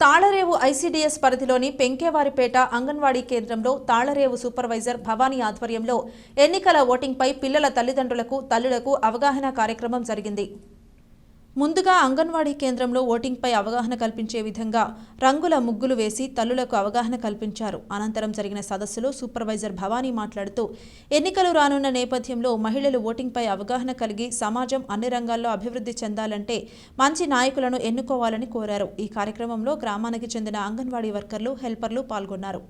Tallarevu ICDS పరిధిలోని పెంకేవారిపేట అంగన్వాడీ కేంద్రంలో Tallarevu supervisor Bhavani ఆధ్వర్యంలో ఎన్నికల ఓటింగ్పై పిల్లల తల్లిదండ్రులకు తల్లులకు అవగాహన కార్యక్రమం జరిగింది. ముందుగా అంగన్వాడీ కేంద్రంలో ఓటింగ్పై అవగాహన కల్పించే విధంగా రంగుల ముగ్గులు వేసి తల్లులకు అవగాహన కల్పించారు. అనంతరం జరిగిన సదస్సులో సూపర్వైజర్ భవానీ మాట్లాడుతూ ఎన్నికలు రానున్న నేపథ్యంలో మహిళలు ఓటింగ్పై అవగాహన కలిగి సమాజం అన్ని రంగాల్లో అభివృద్ధి చెందాలంటే మంచి నాయకులను ఎన్నుకోవాలని కోరారు. ఈ కార్యక్రమంలో గ్రామానికి చెందిన అంగన్వాడీ వర్కర్లు హెల్పర్లు పాల్గొన్నారు.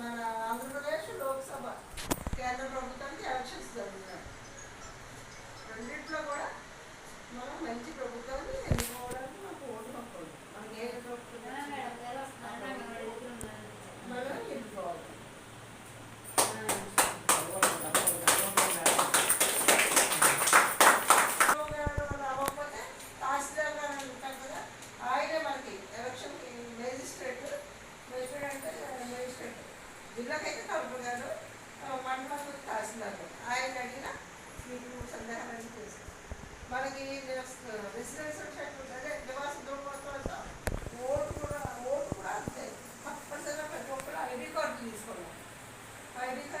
మన ఆంధ్రప్రదేశ్ లోక్సభ కేంద్ర ప్రభుత్వానికి ఎలక్షన్స్ జరుగుతున్నాయి. రెండిట్లో కూడా మనం మంచి ప్రభుత్వం జిల్లాకైతే తలుపు గారు వన్ మంత్ తహసీల్దారు ఆయన అడిగిన మీకు సందేహాలన్నీ తెలుసు? మనకి రెసిడెన్షియల్ షెడ్ అదే నివాస దృఢపత్రంతో ఓటు కూడా ఓటు కూడా అంతే. తప్పనిసరిగా ప్రతి ఒక్కరు ఐడి కార్డు తీసుకోవాలి ఐడి కార్డు